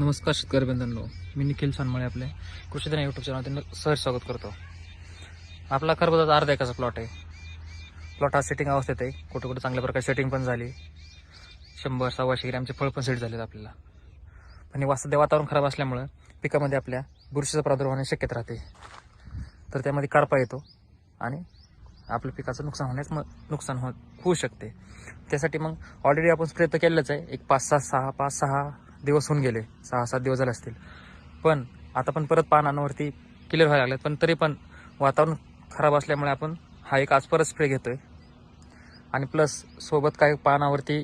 नमस्कार शेतकरी बंधूंनो मी निखिल सोनमळे आपले. कृषी दिन यूट्यूब चॅनल त्यांना सहज स्वागत करतो. आपला खरबुजाचा अर्धा एकाचा प्लॉट आहे. प्लॉट हा सेटिंग अवस्थेत आहे. कुठं कुठं चांगल्या प्रकारे सेटिंग पण झाली. शंभर सव्वाशे ग्रॅमचे फळ पण सेट झालेत आपल्याला. पण हे वास्तव वातावरण खराब असल्यामुळं पिकामध्ये आपल्या बुरशीचा प्रादुर्भाव होणे शक्यता राहते. तर त्यामध्ये कारपा येतो आणि आपल्या पिकाचं नुकसान होण्यास मग नुकसान हो होऊ शकते. त्यासाठी मग ऑलरेडी आपण स्प्रे तर केलेलंच आहे. एक पाच सहा सहा पाच सहा दिवस होऊन गेले. सहा सात दिवस झाले असतील. पण आता पण परत पानांवरती क्लिअर व्हायला लागलेत. पण तरी पण वातावरण खराब असल्यामुळे आपण हा एक आज परत स्प्रे घेतोय. आणि प्लस सोबत काही पानावरती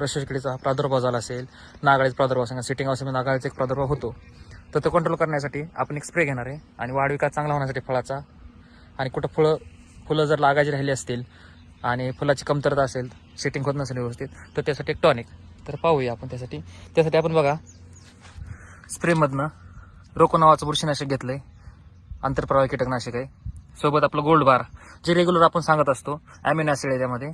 रशकिडीचा प्रादुर्भाव झाला असेल नागाळीचा प्रादुर्भाव असेल सिटिंग असेल नागाळीचा एक प्रादुर्भाव होतो तर तो कंट्रोल करण्यासाठी आपण एक स्प्रे घेणार आहे. आणि वाढ विकास चांगला होण्यासाठी फळाचा. आणि कुठं फळं फुलं जर लागायची राहिली असतील आणि फुलाची कमतरता असेल सेटिंग होत नसेल व्यवस्थित तर त्यासाठी एक टॉनिक तर पाहूया आपण त्यासाठी. त्यासाठी आपण बघा स्प्रेमधनं रोको नावाचं बुरशीनाशक घेतलंय. आंतरप्रवाह कीटकनाशक आहे. सोबत आपलं गोल्ड बार जे रेग्युलर आपण सांगत असतो ॲमिनो ॲसिड आहे त्यामध्ये.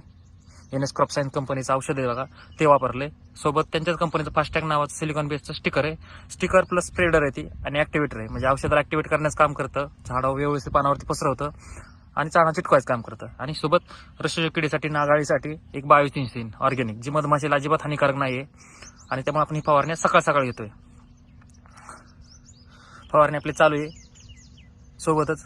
एन एस क्रॉप सायन्स कंपनीचं औषध आहे बघा ते वापरले सोबत त्यांच्याच कंपनीचं फास्टॅग नावाचं सिलिकॉन बेसचं स्टिकर आहे. स्टिकर प्लस स्प्रेडर आहे ती आणि ॲक्टिवेटर आहे. म्हणजे औषधाला ॲक्टिवेट करण्याचं काम करतं. झाडं व्यवस्थित पानावरती पसरवतं. आणि चाणा चिटकवायचं काम करतं. आणि सोबत रशीच्या किडीसाठी नागाळीसाठी एक बावीस तीन ऑर्गॅनिक जी मधमाशीला अजिबात हानिकारक नाही आहे आणि त्यामुळे आपण ही फवारणी सकाळ सकाळ घेतोय. फवारणी आपली चालू आहे. सोबतच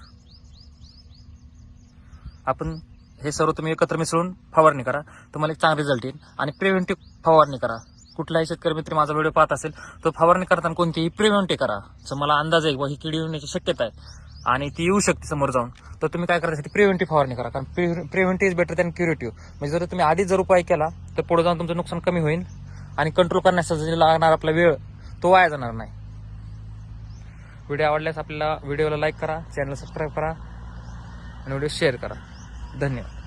आपण हे सर्व तुम्ही एकत्र मिसळून फवारणी करा. तुम्हाला एक चांगला रिझल्ट येईल. आणि प्रिव्हेंटिव्ह फवारणी करा. कुठलाही शेतकरी मित्र माझा व्हिडिओ पाहत असेल तर फवारणी करताना कोणतीही प्रिव्हेंटिव्ह करा. जर मला अंदाज आहे व ही किडी येण्याची शक्यता आहे. आणि ती येऊ शकते समोर जाऊन. तर तुम्ही काय करायसाठी प्रिव्हेंटिव्ह फवारणी करा. कारण preventive is better than curative म्हणजे जर तुम्ही आधीच जर उपाय केला तर पुढे जाऊन तुमचं नुकसान कमी होईल आणि कंट्रोल करण्यासाठी लागणार आपला वेळ तो वाया जाणार नाही. व्हिडिओ आवडल्यास आपल्याला व्हिडिओला लाईक करा चॅनल सबस्क्राईब करा आणि व्हिडिओ शेअर करा. धन्यवाद.